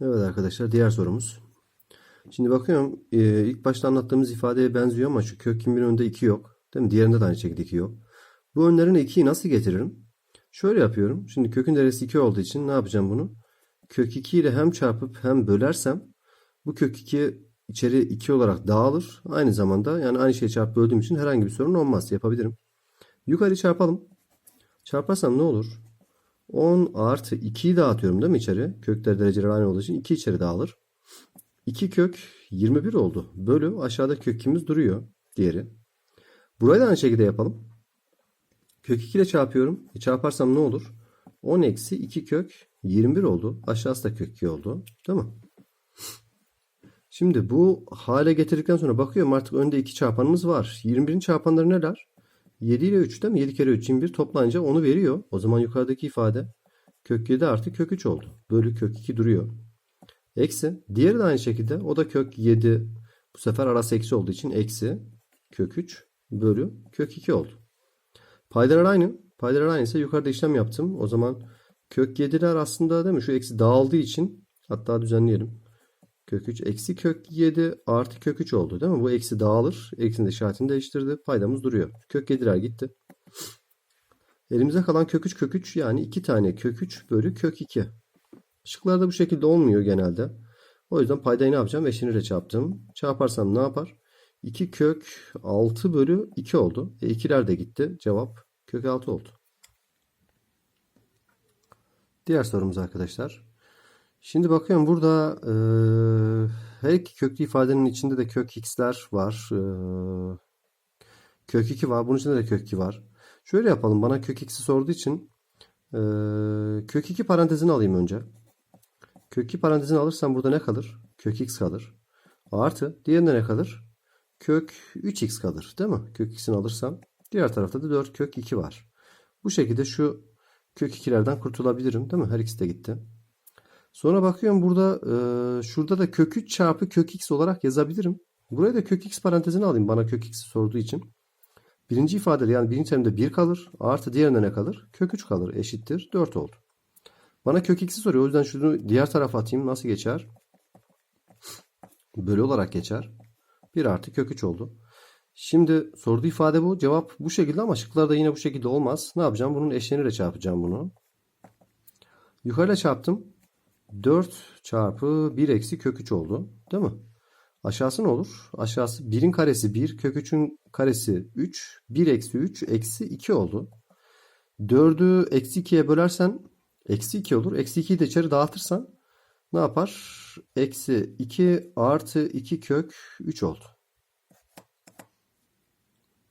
Evet arkadaşlar diğer sorumuz. Şimdi bakıyorum e, ilk başta anlattığımız ifadeye benziyor ama şu kök kimin önünde 2 yok. Değil mi? Diğerinde de aynı şekilde 2 yok. Bu önlerine 2'yi nasıl getiririm? Şöyle yapıyorum. Şimdi kökün derecesi 2 olduğu için ne yapacağım bunu? Kök 2 ile hem çarpıp hem bölersem bu kök 2 içeri 2 olarak dağılır. Aynı zamanda yani aynı şeyi çarpıp böldüğüm için herhangi bir sorun olmaz. Yapabilirim. Yukarı çarpalım. Çarparsam ne olur? 10 artı 2'yi dağıtıyorum değil mi içeri? Kökler dereceleri aynı olduğu için 2 içeri dağılır. 2 kök 21 oldu. Bölü aşağıda kökümüz duruyor. Diğeri. Burayı da aynı şekilde yapalım. Kök 2 ile çarpıyorum. E çarparsam ne olur? 10 eksi 2 kök 21 oldu. Aşağısı da kök 2 oldu. Değil mi? Şimdi bu hale getirdikten sonra bakıyorum artık önde 2 çarpanımız var. 21'in çarpanları neler? 7 ile 3 değil mi? 7 kere 3 21 toplanınca onu veriyor. O zaman yukarıdaki ifade kök 7 artı kök 3 oldu. Bölü kök 2 duruyor. Eksi. Diğeri de aynı şekilde. O da kök 7. Bu sefer arası eksi olduğu için eksi kök 3 bölü kök 2 oldu. Paydalar aynı. Paydalar aynıysa yukarıda işlem yaptım. O zaman kök 7'ler aslında değil mi? Şu eksi dağıldığı için hatta düzenleyelim. Kök 3 eksi kök 7 artı kök 3 oldu değil mi? Bu eksi dağılır. Eksinin de işaretini değiştirdi. Paydamız duruyor. Kök 7'ler gitti. Elimize kalan kök 3 kök 3 yani 2 tane kök 3 bölü kök 2. Şıklarda bu şekilde olmuyor genelde. O yüzden paydayı ne yapacağım? Eşiniyle çarptım. Çarparsam ne yapar? 2 kök 6 bölü 2 oldu. E 2'ler de gitti. Cevap kök 6 oldu. Diğer sorumuz arkadaşlar. Şimdi bakıyorum burada e, her iki köklü ifadenin içinde de kök x'ler var. E, kök 2 var. Bunun içinde de kök 2 var. Şöyle yapalım. Bana kök x'i sorduğu için e, kök 2 parantezini alayım önce. Kök 2 parantezini alırsam burada ne kalır? Kök x kalır. Artı diğerinde ne kalır? Kök 3x kalır. Değil mi? Kök x'ini alırsam. Diğer tarafta da 4 kök 2 var. Bu şekilde şu kök 2'lerden kurtulabilirim. Değil mi? Her ikisi de gitti. Sonra bakıyorum burada e, şurada da kök 3 çarpı kök x olarak yazabilirim. Buraya da kök x parantezini alayım bana kök x'i sorduğu için. Birinci ifadede yani birinci terimde 1 kalır. Artı diğerinde ne kalır? Kök 3 kalır. Eşittir. 4 oldu. Bana kök x'i soruyor. O yüzden şunu diğer tarafa atayım. Nasıl geçer? Bölü olarak geçer. 1 artı kök 3 oldu. Şimdi sorduğu ifade bu. Cevap bu şekilde ama şıklarda yine bu şekilde olmaz. Ne yapacağım? Bunun eşleniyle çarpacağım bunu. Yukarıda çarptım. 4 çarpı 1 eksi kök 3 oldu. Değil mi? Aşağısı ne olur? Aşağısı 1'in karesi 1, kök 3'ün karesi 3, 1 eksi 3 eksi 2 oldu. 4'ü eksi 2'ye bölersen eksi 2 olur. Eksi 2'yi de içeri dağıtırsan ne yapar? Eksi 2 artı 2 kök 3 oldu.